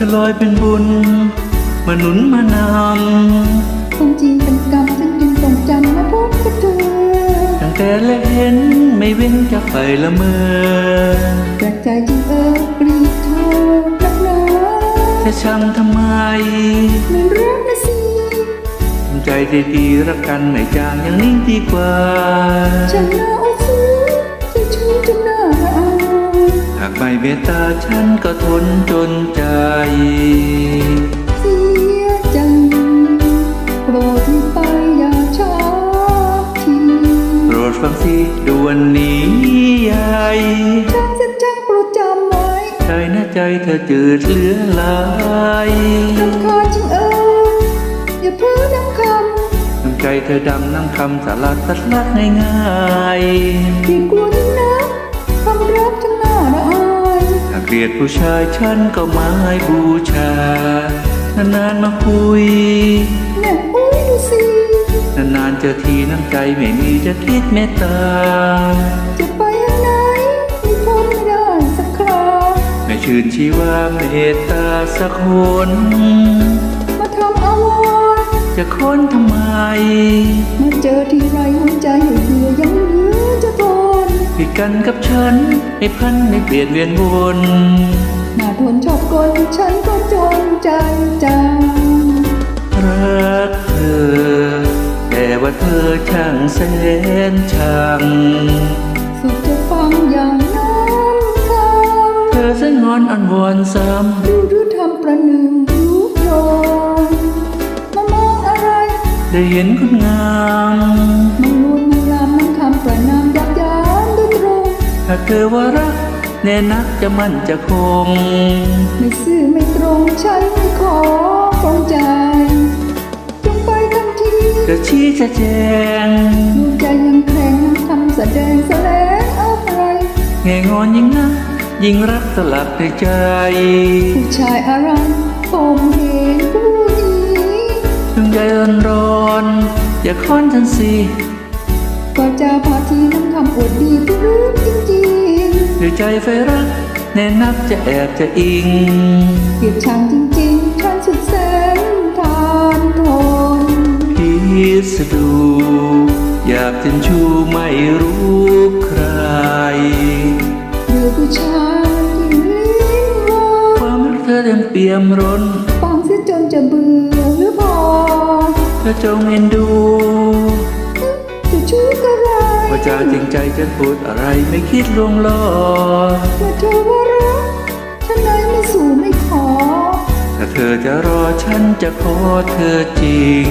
จะลอยเป็นบุญมาหนุนมานำความจริงเป็นกรรมฉันจึงต้องจำมาพบกับเธอ ตั้งแต่แรกเห็นไม่เว้นจากไฟละเมอแปลกใจจึงเออกรีดเธอรักหนาจะช้ำทำไม ไม่รักนะสิทำใจดีๆรักกันไม่จางอย่างนี้ดีกว่าฉันน่าเอาซื้อจะชู้จนน่าละอายหากไม่เมตตาฉันก็ทนจนใจ ฟังสิด่วนนี้ใหญ่ช่างเส้นช่างโปรดจำไว้ใจนะใจเธอจืดเหลือหลายรำคาญจึงเอออย่าเพ้อน้ำคน้ำใจเธอดำน้ำคำสารัดสัดลักง่ายำที่กลัวยิ่งนักความรักจึงน่าละอายๆถ้าเกลียดผู้ชายฉันก็ไม่บูชานานๆมาคุย อทีน้ำใจไม่มีจะคิดเมตตา จะไปยังไหนมีพ้นไม่ได้สักคราไม่ชื่นชีว่าเมตตาสักคนมาทำอาวรณ์จะค้นทำไม มาเจอที่ไรหัวใจเหือยังเหลือจะทนผิดกันกับฉันไม่พันไม่เปลี่ยนเวียนวนหน้าทนชอบกลฉันก็จนใจจัง เธอช่างแสนชังสุดจะฟังอย่างน้ำคเธอสังงอนอ่อนวอนซ้ำดูดูทำประหนึ่งยุโยนมามองอะไรำได้เห็นคุณงามมันลวนมันรามมันคำประนามยับยั้งด้วยตรงถ้าเธอว่ารักแน่นักจะมั่นจะคง ไม่ซื่อไม่ตรงฉันไม่ขอปรงใจจงไปทั นทีจะชี้จะแจงดวงใจยังแข็งน้ำคำแสดงแสลงอะไรแง่งอนยิ่งนักยิ่งรักสลับในใจ ผู้ชายอะไรผมเห็นผู้นี้ถึงใจร้อนร้อนๆอย่าค้อนฉันสิกว่าจะพาทีน้ำคำอวดดีผู้รู้จริงด้วยใจไฟรักแน่นักจะแอบจะอิงๆเกลียดชังจริง สดู อยากจะชูไม่รู้ใครหรือผู้ชายที่ลิ้นวอความรักเธอเต็มเปี่ยมร้นฟังเสียจนจะเบื่อหรือพอเธอจงเอ็นดู จะชู้กระไรว่าจะจริงใจจะพูดอะไรไม่คิดลวงล้อว่าเธอว่ารักฉันไหนไม่สู่ไม่ขอถ้าเธอจะรอฉันจะขอเธอจริง